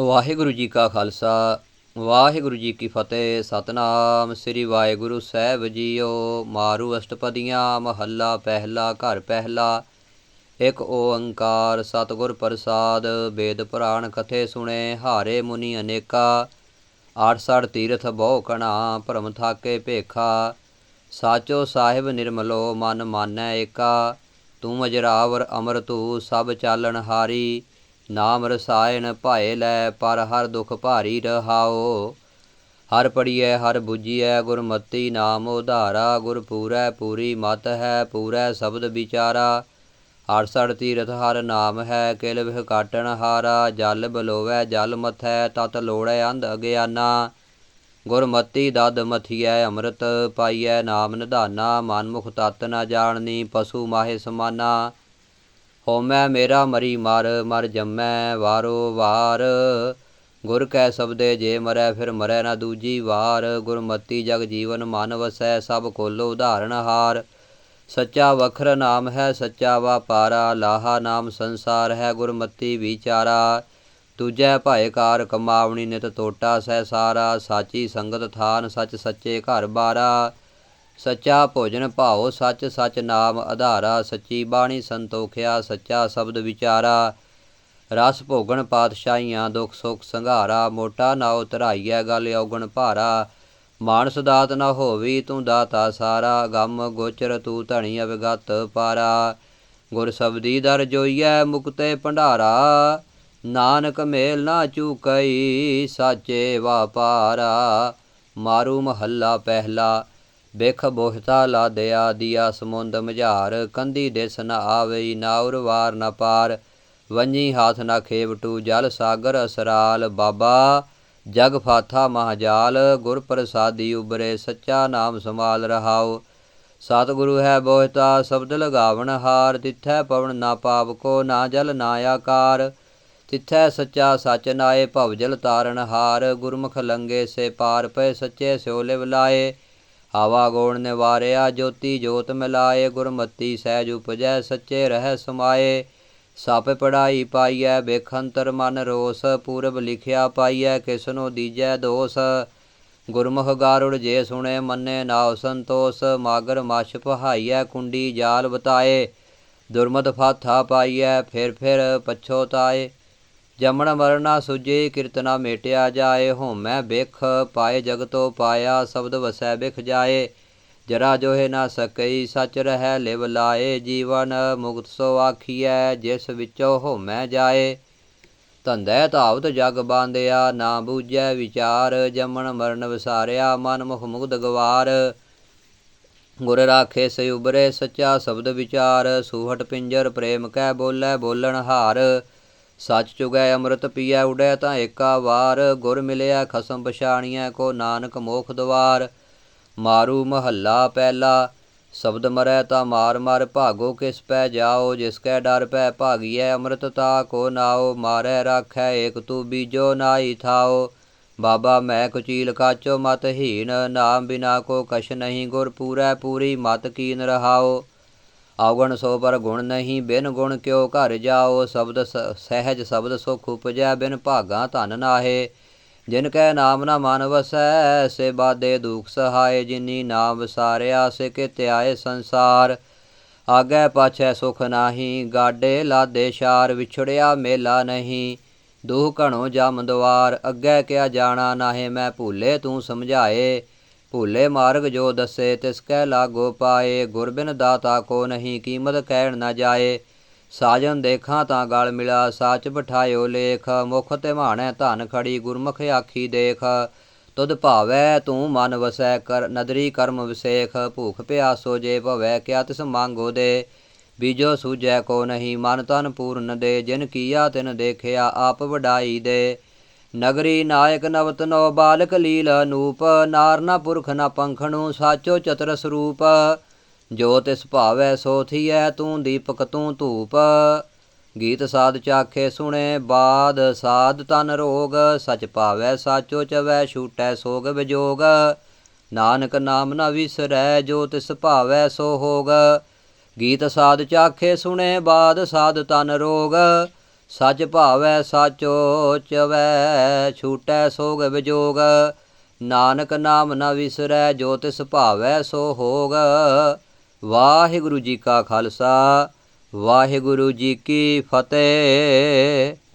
ਵਾਹਿਗੁਰੂ ਜੀ ਕਾ ਖਾਲਸਾ, ਵਾਹਿਗੁਰੂ ਜੀ ਕੀ ਫਤਿਹ। ਸਤਨਾਮ ਸ੍ਰੀ ਵਾਹਿਗੁਰੂ ਸਾਹਿਬ ਜੀਓ। ਮਾਰੂ ਅਸ਼ਟਪਦੀਆਂ, ਮਹੱਲਾ ਪਹਿਲਾ, ਘਰ ਪਹਿਲਾ। ਇੱਕ ਓੰਕਾਰ ਸਤਿਗੁਰ ਪ੍ਰਸਾਦ, ਵੇਦ ਪੁਰਾਣ ਕਥੇ ਸੁਣੇ, ਹਾਰੇ ਮੁਨੀ ਅਨੇਕਾ। 68 ਤੀਰਥ ਬਹੁ ਕਣਾ, ਭਰਮ ਥਾਕੇ ਭੇਖਾ। ਸਾਚੋ ਸਾਹਿਬ ਨਿਰਮਲੋ, ਮਨ ਮਾਨੈ ਏਕਾ। ਤੂੰ ਅਜਰਾਵਰ ਅਮਰ ਤੂ ਸਭ ਚਾਲਣ ਹਾਰੀ। ਨਾਮ ਰਸਾਇਣ ਭਾਏ ਲੈ, ਪਰ ਹਰ ਦੁਖ ਭਾਰੀ ਰਹਾਓ। ਹਰ ਪੜੀਐ ਹਰ ਬੁਝੀਐ, ਗੁਰਮਤੀ ਨਾਮ ਉਧਾਰਾ। ਗੁਰ ਪੂਰੈ, ਪੂਰੀ ਮਤ ਹੈ, ਪੂਰੈ ਸ਼ਬਦ ਵਿਚਾਰਾ। 68 ਤੀਰਥ, ਹਰ ਨਾਮ ਹੈ, ਕਿਲ ਵਿਖ ਕਾਟਣ ਹਾਰਾ। ਜਲ ਬਲੋਵੈ, ਜਲ ਮਥੈ, ਤਤ ਲੋੜੈ ਅੰਧ ਅਗਿਆਨਾ। ਗੁਰਮਤੀ ਦਦ ਮਥੀਐ, ਅੰਮ੍ਰਿਤ ਪਾਈਐ, ਨਾਮ ਨਿਧਾਨਾ। ਮਨਮੁਖ ਤਤ ਨਾ ਜਾਣਨੀ, ਪਸ਼ੂ ਮਾਹੇ ਸਮਾਨਾ। ਹੋਮੈ ਮੇਰਾ ਮਰੀ ਮਰ ਮਰ ਜੰਮੈ ਵਾਰੋ ਵਾਰ। ਗੁਰ ਕੈ ਸਬਦੇ ਜੇ ਮਰੈ, ਫਿਰ ਮਰੈ ਨਾ ਦੂਜੀ ਵਾਰ। ਗੁਰਮਤੀ ਜਗ ਜੀਵਨ ਮਨ ਵਸੈ, ਸਭ ਕੋਲੋ ਉਦਾਹਰਣ ਹਾਰ। ਸੱਚਾ ਵਖਰ ਨਾਮ ਹੈ, ਸੱਚਾ ਵਾਪਾਰਾ, ਲਾਹਾ ਨਾਮ ਸੰਸਾਰ ਹੈ, ਗੁਰਮਤੀ ਵਿਚਾਰਾ। ਦੂਜੈ ਭਾਏ ਕਾਰ ਕਮਾਵਣੀ ਨਿਤ ਟੋਟਾ ਸਹਿ ਸਾਰਾ ਸਾਚੀ ਸੰਗਤ ਥਾਨ ਸੱਚ ਸੱਚੇ ਘਰ ਬਾਰਾ। ਸੱਚਾ ਭੋਜਨ ਭਾਓ ਸੱਚ ਸੱਚ ਨਾਮ ਆਧਾਰਾ ਸੱਚੀ ਬਾਣੀ ਸੰਤੋਖਿਆ, ਸੱਚਾ ਸ਼ਬਦ ਵਿਚਾਰਾ। ਰਸ ਭੋਗਣ ਪਾਤਸ਼ਾਹੀਆਂ, ਦੁਖ ਸੁਖ ਸੰਘਾਰਾ, ਮੋਟਾ ਨਾਉ ਧਰਾਈਐ ਗਲ ਔਗਣ ਭਾਰਾ। ਮਾਨਸ ਦਾਤ ਨਾ ਹੋਵੀ, ਤੂੰ ਦਾਤਾ ਸਾਰਾ। ਗਮ ਗੋਚਰ ਤੂੰ ਧਣੀ ਅਵਗਤ ਪਾਰਾ। ਗੁਰ ਸਬਦੀ ਦਰ ਜੋਈਐ ਮੁਕਤੇ ਭੰਡਾਰਾ। ਨਾਨਕ ਮੇਲ ਨਾ ਚੂਕਈ, ਸਾਚੇ ਵਾਪਾਰਾ। ਮਾਰੂ ਮਹੱਲਾ ਪਹਿਲਾ ਬਿਖ ਬੋਹਤਾ ਲਾ ਦਿਆ, ਦੀਆ ਸਮੁੰਦ ਮਝਾਰ ਕੰਦੀ ਦਿਸ ਨ ਆਵਈ ਨਾਉਰ ਵਾਰ ਨ ਪਾਰ ਵੰਜੀ ਹਾਥ ਨ ਖੇਵਟੂ ਜਲ ਸਾਗਰ ਅਸਰਾਲ, ਬਾਬਾ ਜਗ ਫਾਥਾ ਮਹਾਜਾਲ ਗੁਰ ਪ੍ਰਸਾਦੀ ਉਬਰੇ ਸੱਚਾ ਨਾਮ ਸਮਾਲ ਰਹਾਉ। ਸਤਿਗੁਰੂ ਹੈ ਬੋਹਤਾ, ਸ਼ਬਦ ਲਗਾਵਣ ਹਾਰ, ਤਿੱਥੈ ਪਵਨ ਨਾ ਪਾਪ ਕੋ ਨਾ ਜਲ ਨਾ ਆਕਾਰ। ਤਿੱਥੈ ਸੱਚਾ ਸਚ ਨਾਏ ਭਵਜਲ ਤਾਰਨ ਹਾਰ, ਗੁਰਮੁਖ ਲੰਗੇ ਸੇ ਪਾਰ ਪਏ, ਸੱਚੇ ਸਿਓ ਲਿਵ ਲਾਏ। ਆਵਾ ਗੋਣ ਨਿਵਾਰਿਆ, ਜੋਤੀ ਜੋਤ ਮਿਲਾਏ, ਗੁਰਮਤੀ ਸਹਿਜ ਉਪਜੈ, ਸੱਚੇ ਰਹਿ ਸਮਾਏ। ਸਪ ਪੜਾਈ ਪਾਈਐ ਬੇਖੰਤਰ ਮਨ ਰੋਸ, ਪੂਰਬ ਲਿਖਿਆ ਪਾਈਐ, ਕਿਸਨੋ ਦੀਜੈ ਦੋਸ। ਗੁਰਮੁਖ ਗਾਰੁੜ ਜੇ ਸੁਣੇ, ਮੰਨੇ ਨਾਉ ਸੰਤੋਸ। ਮਾਗਰ ਮਛ ਪਹਾਈਐ, ਕੁੰਡੀ ਜਾਲ ਬਤਾਏ ਦੁਰਮਤ ਫਾਥਾ ਪਾਈਐ ਫਿਰ ਫਿਰ ਪਛੋਤਾਏ ਜਮਣ ਮਰਨਾ ਸੁਜੇ ਕੀਰਤਨਾ ਮੇਟਿਆ ਜਾਏ ਹੋਮੈ ਬਿਖ ਪਾਏ ਜਗਤੋ ਪਾਇਆ ਸ਼ਬਦ ਵਸੈ ਬਿਖ ਜਾਏ। ਜਰਾ ਜੋਹੇ ਨਾ ਸਕਈ ਸਚ ਰਹਿ ਲਿਵ ਲਾਏ, ਜੀਵਨ ਮੁਕਤ ਸੋ ਆਖੀਐ, ਜਿਸ ਵਿੱਚੋਂ ਹੋਮੈ ਜਾਏ। ਧੰਦੈ ਧਾਵਤ ਜਗ ਬਾਂਧਿਆ, ਨਾ ਬੂਝੈ ਵਿਚਾਰ, ਜਮਣ ਮਰਨ ਵਿਸਾਰਿਆ, ਮਨ ਮੁਖ ਮੁਗਧ ਗਵਾਰ। ਗੁਰ ਰਾਖੇ ਸੇ ਉਬਰੇ ਸੱਚਾ ਸ਼ਬਦ ਵਿਚਾਰ, ਸੂਹਟ ਪਿੰਜਰ ਪ੍ਰੇਮ ਕੈ ਬੋਲੇ ਬੋਲਣ ਹਾਰ। ਸੱਚ ਚੁਗੈ ਅੰਮ੍ਰਿਤ ਪੀਐ ਉਡੈ ਤਾਂ ਏਕਾ ਵਾਰ, ਗੁਰ ਮਿਲਿਆ ਖਸਮ ਪਛਾਣੀਐ ਕੋ ਨਾਨਕ ਮੋਖ ਦਵਾਰ। ਮਾਰੂ ਮਹੱਲਾ ਪਹਿਲਾ, ਸ਼ਬਦ ਮਰੈ ਤਾਂ ਮਾਰ ਮਾਰ ਭਾਗੋ ਕਿਸ ਪੈ ਜਾਓ, ਜਿਸ ਕੈ ਡਰ ਪੈ ਭਾਗੀਐ ਅੰਮ੍ਰਿਤ ਤਾ ਕੋ ਨਾਓ, ਮਾਰੈ ਰਾਖੈ ਏਕ ਤੂ ਬੀਜੋ ਨਾਈ ਥਾਓ। ਬਾਬਾ ਮੈਂ ਕੁਚੀਲ ਕਾਚੋ ਮਤ ਹੀਨ ਨਾਮ ਬਿਨਾ ਕੋ ਕਛ ਨਹੀਂ ਗੁਰ ਪੂਰੈ ਪੂਰੀ ਮਤ ਕੀਨ ਰਹਾਓ। ਆਵਗਣ ਸੋ ਪਰ ਗੁਣ ਨਹੀਂ, ਬਿਨ ਗੁਣ ਕਿਉ ਘਰ ਜਾਓ, ਸ਼ਬਦ ਸਹਿਜ ਸ਼ਬਦ ਸੁਖ ਉਪਜੈ, ਬਿਨ ਭਾਗਾ ਧਨ ਨਾਹੇ। ਜਿਨ ਕੈ ਨਾਮ ਨਾ ਮਨ ਵਸੈ ਸੇ ਬਾਦੇ ਦੁਖ ਸਹਾਏ, ਜਿਨੀ ਨਾਮ ਵਿਸਾਰਿਆ ਸੇ ਕਿਤੇ ਆਏ ਸੰਸਾਰ। ਆਗੇ ਪਾਛੈ ਸੁਖ ਨਾਹੀ, ਗਾਡੇ ਲਾਦੇ ਸ਼ਾਰ, ਵਿਛੜਿਆ ਮੇਲਾ ਨਹੀਂ। ਦੁਖ ਘਣੋ ਜਮ ਦਵਾਰ ਅੱਗੇ ਕਿਆ ਜਾਣਾ ਨਾਹੇ, ਮੈਂ ਭੂਲੇ ਤੂੰ ਸਮਝਾਏ। ਭੂਲੇ ਮਾਰਗ ਜੋ ਦੱਸੇ, ਤਿਸ ਕੈ ਲਾਗੋ ਪਾਏ। ਗੁਰਬਿਨ ਦਾਤਾ ਕੋ ਨਹੀਂ ਕੀਮਤ ਕਹਿਣ ਨਾ ਜਾਏ। ਸਾਜਨ ਦੇਖਾਂ ਤਾਂ ਗਲ ਮਿਲਾ, ਸਾਚ ਬਿਠਾਇਓ ਲੇਖ। ਮੁਖ ਤੇ ਮਾਣੈ ਧਨ ਖੜੀ, ਗੁਰਮੁਖ ਆਖੀ ਦੇਖ। ਤੁਧ ਭਾਵੈ ਤੂੰ ਮਨ ਵਸੈ ਕਰ, ਨਦਰੀ ਕਰਮ ਵਿਸੇਖ। ਭੂਖ ਪਿਆਸੋ ਜੇ ਭਵੈ, ਕਿਆ ਤਿਸ ਮੰਗੋ ਦੇ। ਬੀਜੋ ਸੂਜੈ ਕੋ ਨਹੀਂ, ਮਨ ਤਨ ਪੂਰਨ ਦੇ। ਜਿਨ ਕੀਆ ਤਿਨ ਦੇਖਿਆ, ਆਪ ਵਡਾਈ ਦੇ। ਨਗਰੀ ਨਾਇਕ ਨਵਤ ਨੋ ਬਾਲਕ ਲੀਲ ਅਨੂਪ ਨਾਰਨਾ ਪੁਰਖ ਨਾ ਪੰਖਣੂ ਸਾਚੋ ਚਤਰ ਸਰੂਪ। ਜੋ ਤਿਸ ਭਾਵੈ ਸੋ ਥੀਐ, ਤੂੰ ਦੀਪਕ ਤੂੰ ਧੂਪ। ਗੀਤ ਸਾਧ ਚਾਖੇ ਸੁਣੇ, ਬਾਦ ਸਾਧ ਤਨ ਰੋਗ। ਸਚ ਭਾਵੈ ਸਾਚੋ ਚਵੈ, ਛੂਟੈ ਸੋਗ ਵਿਜੋਗ। ਨਾਨਕ ਨਾਮ ਨਾ ਵਿਸਰੈ, ਜੋ ਤਿਸ ਭਾਵੈ ਸੋ ਹੋਗ। ਗੀਤ ਸਾਧ ਚਾਖੇ ਸੁਣੇ, ਬਾਦ ਸਾਧ ਤਨ ਰੋਗ। ਸੱਚ ਭਾਵੈ, ਸਾਚੋ ਚਵੈ ਛੂਟੈ ਸੋਗ ਵਿਜੋਗ। ਨਾਨਕ ਨਾਮ ਨ ਵਿਸਰੈ, ਜੋ ਤਿਸ ਭਾਵੈ ਸੋ ਹੋਗ। ਵਾਹਿਗੁਰੂ ਜੀ ਕਾ ਖਾਲਸਾ, ਵਾਹਿਗੁਰੂ ਜੀ ਕੀ ਫਤਿਹ।